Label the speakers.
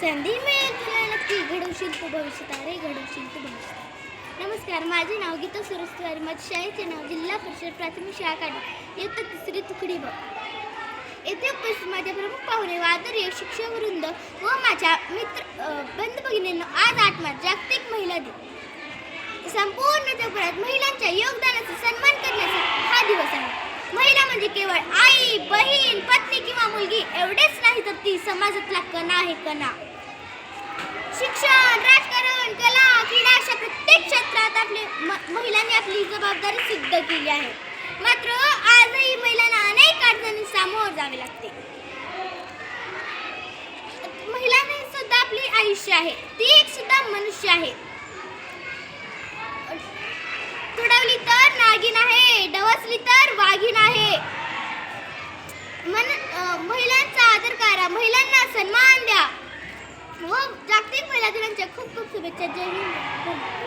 Speaker 1: संधी मिळेल तुला नक्की. घडवशील तू भविष्यात अरे घडवशील तू भविष्य नमस्कार. माझे नाव गीता सुरेश माझ्या शाळेचे नाव जिल्हा परिषद प्राथमिक शाळा काढली इयत्ता तिसरी तुकडी बघ. येथे उपस्थित माझ्या प्रमुख पाहुणे व आदरणीय शिक्षक वृंद व माझ्या मित्र बंद भगिनींना आज आठ मार्च जागतिक महिला दिन. संपूर्ण जगभरात महिलांच्या योगदानाचा सन्मान करण्याचा हा दिवस आहे. महिला म्हणजे केवळ आई बहीण पत्नी किंवा मुलगी एवढेच नाही तर ती समाजातला कणा आहे कणा. शिक्षण राजकारण कला क्रीडा अशा प्रत्येक क्षेत्रात आपले महिलांनी आपली जबाबदारी सिद्ध केली आहे. मात्र आजही महिलांना अनेक अडचणी सामोर जावे लागते. महिलांनी सुद्धा आपली आयुष्य आहे. ती एक सुद्धा मनुष्य आहे. तुडवली तर नागिन आहे डवसली तर वाघीण आहे. मन महिलांचा आदर करा महिलांना सन्मान द्या. व प्रत्येक महिला दिनांच्या खूप खूप शुभेच्छा. जय हिंद.